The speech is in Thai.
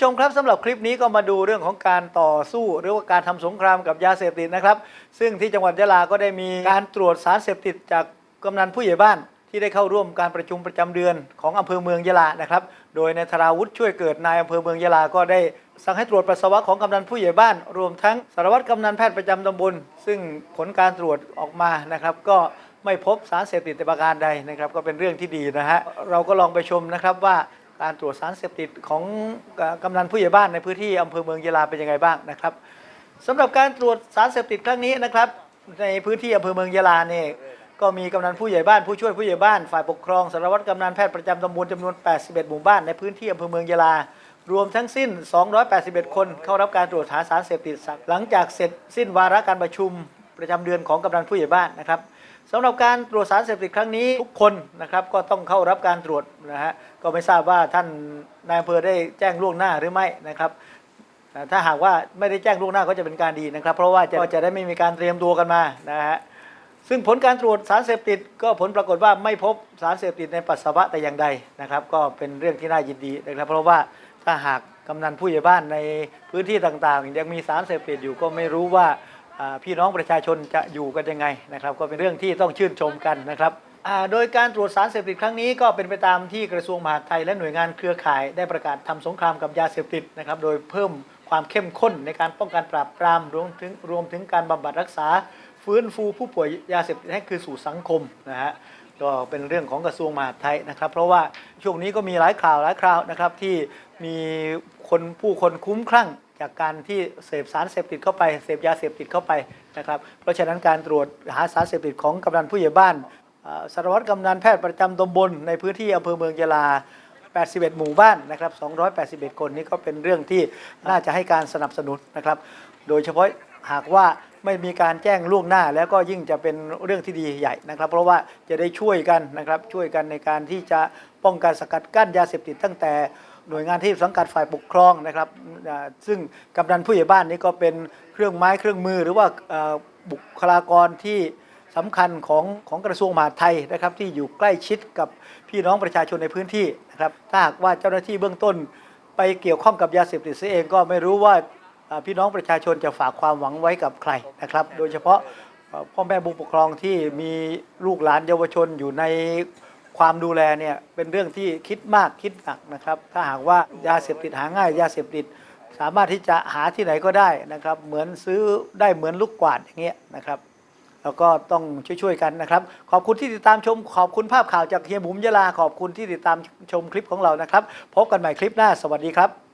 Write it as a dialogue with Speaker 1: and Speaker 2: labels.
Speaker 1: ผู้ชมครับสำหรับคลิปนี้ก็มาดูเรื่องของการต่อสู้ หรือว่าการทำสงครามกับยาเสพติดนะครับ ซึ่งที่จังหวัดยะลาก็ได้มีการตรวจสารเสพติดจากกำนันผู้ใหญ่บ้าน ที่ได้เข้าร่วมการประชุมประจำเดือนของอำเภอเมืองยะลานะครับ โดยในายธราวุฒิช่วยเกิดนายอำเภอเมืองยะลาก็ได้สั่งให้ตรวจปัสสาวะของกำนันผู้ใหญ่บ้าน รวมทั้งสารวัตรกำนันแพทย์ประจำตำบล ซึ่งผลการตรวจออกมานะครับ ก็ไม่พบสารเสพติดแต่ประการใดนะครับ ก็เป็นเรื่องที่ดีนะฮะเราก็ลองไปชมนะครับว่า การตรวจสารเสพติดของกำนันผู้ใหญ่บ้านในพื้นที่อำเภอเมืองยะลาเป็นยังไงบ้างนะครับสำหรับการตรวจสารเสพติดครั้งนี้นะครับ ในพื้นที่อำเภอเมืองยะลาเนี่ยก็มีกำนันผู้ใหญ่บ้านผู้ช่วยผู้ใหญ่บ้านฝ่ายปกครองสารวัตรกำนันแพทย์ประจำตำบลจำนวน 81 หมู่บ้านในพื้นที่อำเภอเมืองยะลารวมทั้งสิ้น 281 คนเข้ารับการตรวจหาสารเสพติดหลังจากเสร็จสิ้นวาระการประชุมประจำเดือนของกำนันผู้ใหญ่บ้านนะครับ สำหรับการตรวจสารเสพติดครั้งนี้ทุกคนนะครับก็ต้องเข้ารับการตรวจนะฮะก็ไม่ทราบว่าท่านนายอำเภอได้แจ้งล่วงหน้าหรือไม่นะครับถ้าหากว่าไม่ได้แจ้งล่วงหน้าก็จะเป็นการดีนะครับ เพราะว่าจะก็จะได้ไม่มีการเตรียมตัวกันมานะฮะซึ่งผลการตรวจสารเสพติด ก็ผลปรากฏว่าไม่พบสารเสพติดในปัสสาวะแต่อย่างใดนะครับ ก็เป็นเรื่องที่น่ายินดีนะครับ เพราะว่าถ้าหากกำนันผู้ใหญ่บ้านในพื้นที่ต่างๆ ยังมีสารเสพติดอยู่ก็ไม่รู้ว่า พี่น้องประชาชนจะอยู่กันยังไงนะครับ ก็เป็นเรื่องที่ต้องชื่นชมกันนะครับโดยการตรวจสารเสพติดครั้งนี้ก็เป็นไปตามที่กระทรวงมหาดไทยและหน่วยงานเครือข่ายได้ประกาศทำสงครามกับยาเสพติดนะครับ โดยเพิ่มความเข้มข้นในการป้องกันปราบปรามรวมถึงรวมถึงการบำบัดรักษา ฟื้นฟูผู้ป่วยยาเสพติดให้คืนสู่สังคมนะฮะก็เป็นเรื่องของกระทรวงมหาดไทยนะครับ เพราะว่าช่วงนี้ก็มีหลายข่าวหลายคราวนะครับที่มีคนผู้คนคุ้มคลั่ง จากการที่เสพสารเสพติดเข้าไปเสพยาเสพติดเข้าไปนะครับ เพราะฉะนั้นการตรวจหาสารเสพติดของกำนันผู้ใหญ่บ้านสารวัตรกำนันแพทย์ประจำตำบลในพื้นที่อำเภอเมืองยะลา 81 หมู่บ้านนะครับ 281 คนนี้ก็เป็นเรื่องที่น่าจะให้การสนับสนุนนะครับ โดยเฉพาะหากว่าไม่มีการแจ้งล่วงหน้าแล้วก็ยิ่งจะเป็นเรื่องที่ดีใหญ่นะครับ เพราะว่าจะได้ช่วยกันนะครับช่วยกันในการที่จะป้องกันสกัดกั้นยาเสพติดตั้งแต่ หน่วยงานที่สังกัดฝ่ายปกครองนะครับซึ่งกำนันผู้ใหญ่บ้านนี้ก็เป็นเครื่องไม้เครื่องมือ หรือว่าบุคลากรที่สำคัญของของกระทรวงมหาดไทยนะครับที่อยู่ใกล้ชิดกับพี่น้องประชาชนในพื้นที่นะครับถ้าหากว่าเจ้าหน้าที่เบื้องต้น ไปเกี่ยวข้องกับยาเสพติดเสียเองก็ไม่รู้ว่าพี่น้องประชาชนจะฝากความหวังไว้กับใครนะครับ โดยเฉพาะพ่อแม่บุปกครองที่มีลูกหลานเยาวชนอยู่ใน ความดูแลเนี่ยเป็นเรื่องที่คิดมากคิดหนักนะครับ ถ้าหากว่ายาเสพติดหาง่าย ยาเสพติด สามารถที่จะหาที่ไหนก็ได้นะครับ เหมือนซื้อได้เหมือนลูกกวาดอย่างเงี้ยนะครับแล้วก็ต้องช่วยๆกันนะครับ ขอบคุณที่ติดตามชม ขอบคุณภาพข่าวจากเฮียบุ๋มยะลา ขอบคุณที่ติดตามชมคลิปของเรานะครับ พบกันใหม่คลิปหน้า สวัสดีครับ